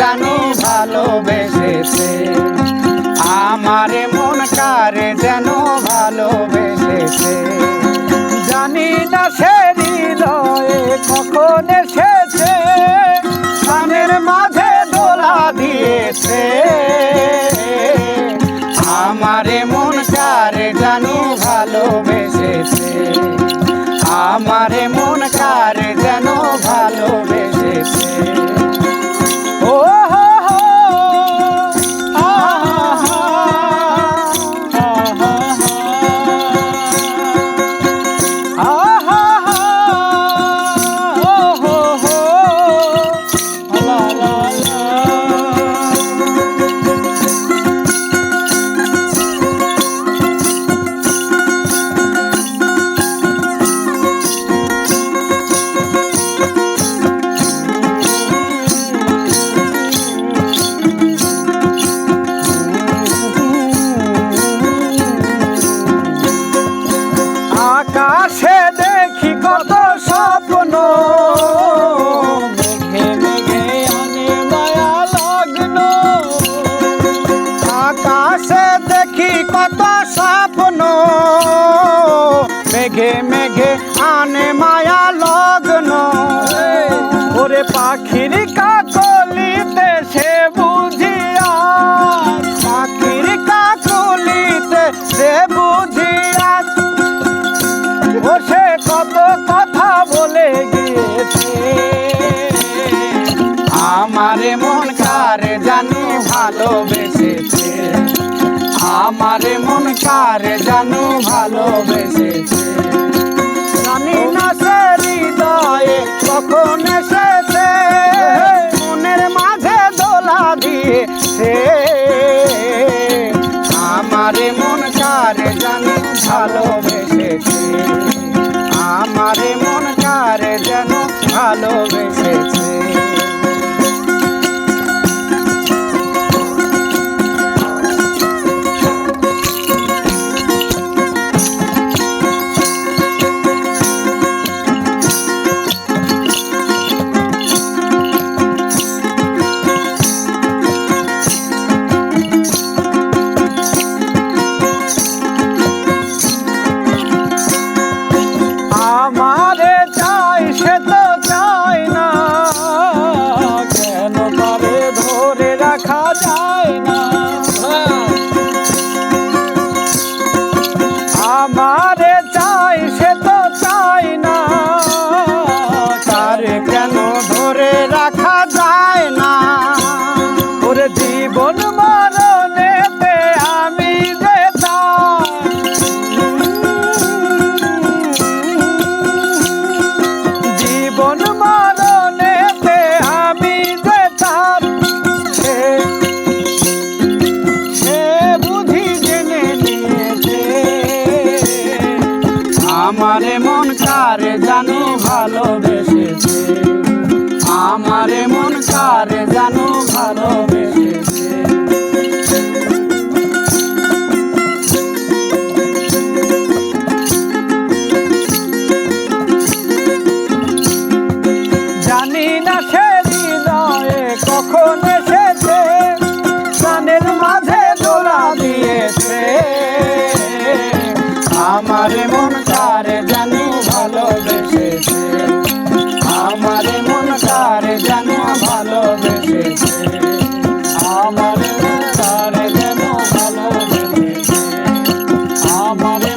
জানো ভালোবেসেছে। আমারে মন কারে যেন ভালোবেসেছে। জানি না সে হৃদয়ে কখন এসেছে। কানের মাঝে দোলা দিয়েছে। আমারে মন কারে জানো ভালোবেসেছে। আমারে মন মেঘে মেঘে আনে মায়া লগ্ন। ওরে পাখির কাকলিতে সে বুঝিয়া, পাখির কাকলিতে সে বুঝিয়া। ও সে কত কথা বলে গিয়েছে। আমারে মন কারে জানি ভালোবেসেছে। আমারে মন কারে জানো ভালোবেসেছে? জানি না সে হৃদয়ে কখন জীবন মরণেতে আমি যে তার সে বুঝি জেনে নিয়েছে। আমারে মন কারে জানো ভালোবেসেছে? আমারে মন কারে জানো ভালোবেসেছে? আমারে মন কারে জানি ভালোবেসেছে। আমারে মন কারে জানি ভালোবেসেছে। আমারে মন কারে যেন ভালোবেসেছে। আমারে